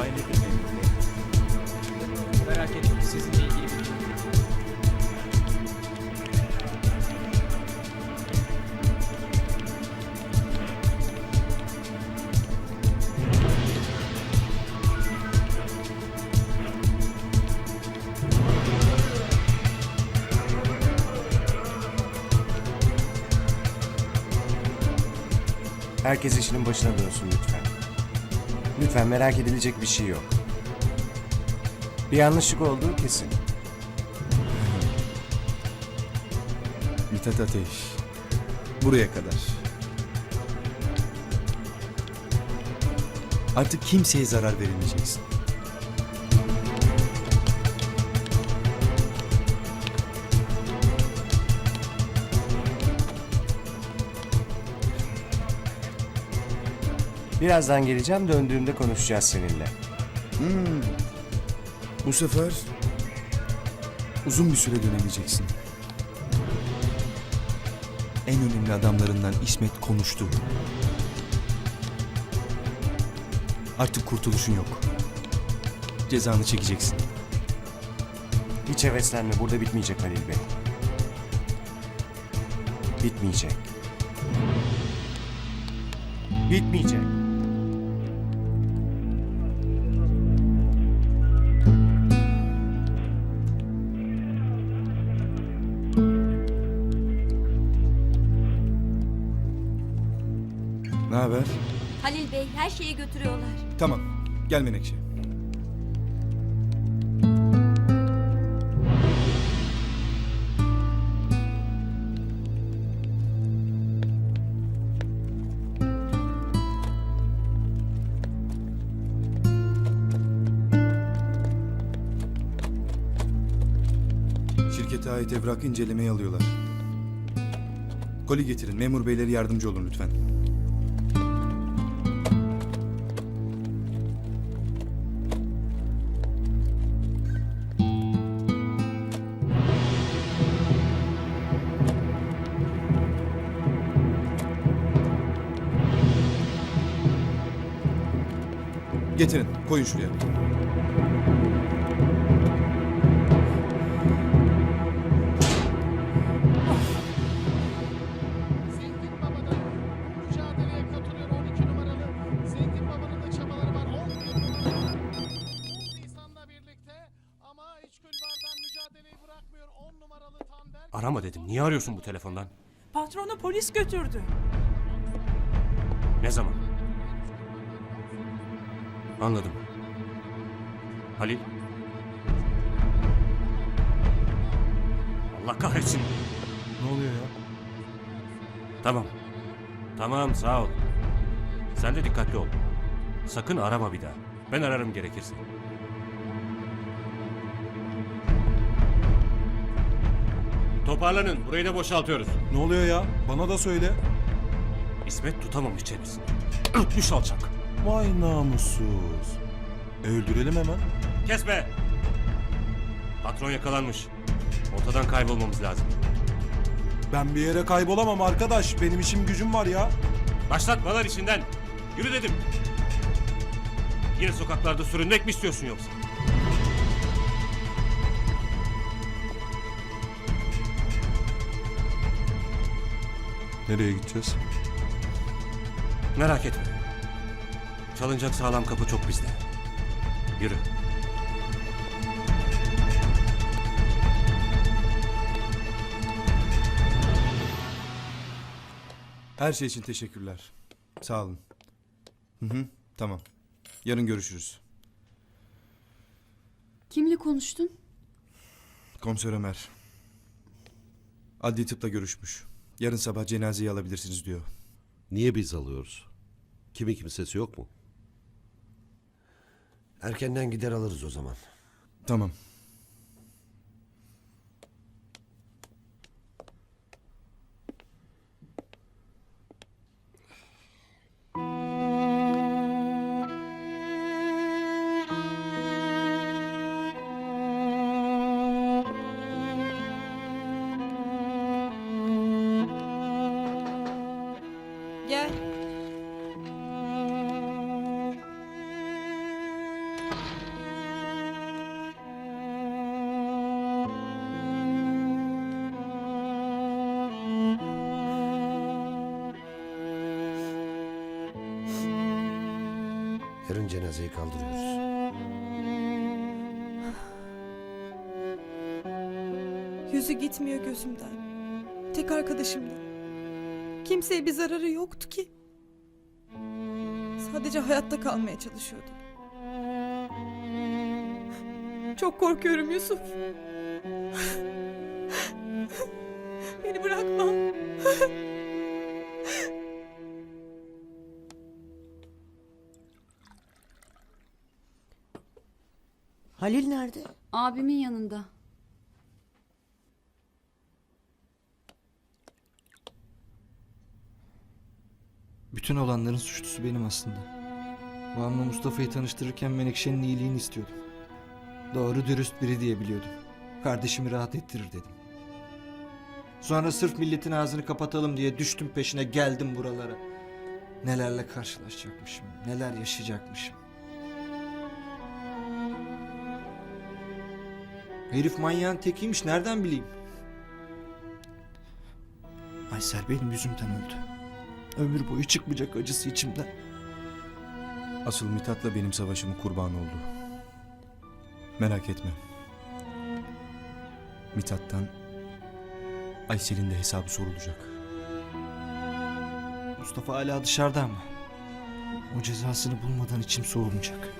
olay nedir? Merak etmeyin sizinle ilgili bir değil. Herkes işinin başına dönsün lütfen. Lütfen merak edilecek bir şey yok. Bir yanlışlık olduğu kesin. Mithat Ateş. Buraya kadar. Artık kimseye zarar veremeyeceksin. Birazdan geleceğim döndüğümde konuşacağız seninle. Bu sefer uzun bir süre dönemeyeceksin. En önemli adamlarından İsmet konuştu. Artık kurtuluşun yok. Cezanı çekeceksin. Hiç heveslenme burada bitmeyecek Halil Bey. Bitmeyecek. Bitmeyecek. Ne haber? Halil Bey her şeyi götürüyorlar. Tamam. Gel Menekşe. Şirkete ait evrak incelemeye alıyorlar. Koli getirin. Memur beyleri yardımcı olun lütfen. 10 numaralı Tander. Arama dedim. Niye arıyorsun bu telefondan? Patronu polis götürdü. Ne zaman? Anladım. Halil. Allah kahretsin. Ne oluyor ya? Tamam. Tamam sağ ol. Sen de dikkatli ol. Sakın arama bir daha. Ben ararım gerekirse. Toparlanın. Burayı da boşaltıyoruz. Ne oluyor ya? Bana da söyle. İsmet tutamamış çenesini. Ötmüş alçak. Vay namussuz. Öldürelim hemen. Kes be! Patron yakalanmış. Ortadan kaybolmamız lazım. Ben bir yere kaybolamam arkadaş. Benim işim gücüm var ya. Başlatma lan işinden. Yürü dedim. Yine sokaklarda sürünmek mi istiyorsun yoksa? Nereye gideceğiz? Merak etme. Çalınacak sağlam kapı çok bizde. Yürü. Her şey için teşekkürler. Sağ olun. Hı hı, tamam. Yarın görüşürüz. Kimle konuştun? Komiser Ömer. Adli tıpla görüşmüş. Yarın sabah cenazeyi alabilirsiniz diyor. Niye biz alıyoruz? Kimi kimsesi yok mu? Erkenden gider alırız o zaman. Tamam. Gel. Cenazeyi kaldırıyoruz. Yüzü gitmiyor gözümden. Tek arkadaşımdan. Kimseye bir zararı yoktu ki. Sadece hayatta kalmaya çalışıyordu. Çok korkuyorum Yusuf. Beni bırakma. Halil nerede? Abimin yanında. Bütün olanların suçlusu benim aslında. Babamla Mustafa'yı tanıştırırken Menekşe'nin iyiliğini istiyordum. Doğru dürüst biri diye biliyordum. Kardeşimi rahat ettirir dedim. Sonra sırf milletin ağzını kapatalım diye düştüm peşine geldim buralara. Nelerle karşılaşacakmışım, neler yaşayacakmışım. Herif manyağın tekiymiş nereden bileyim? Aysel benim yüzümden öldü. Ömür boyu çıkmayacak acısı içimden. Asıl Mithat'la benim savaşımın kurbanı oldu. Merak etme. Mithat'tan Aysel'in de hesabı sorulacak. Mustafa hala dışarıda ama. O cezasını bulmadan içim soğumayacak.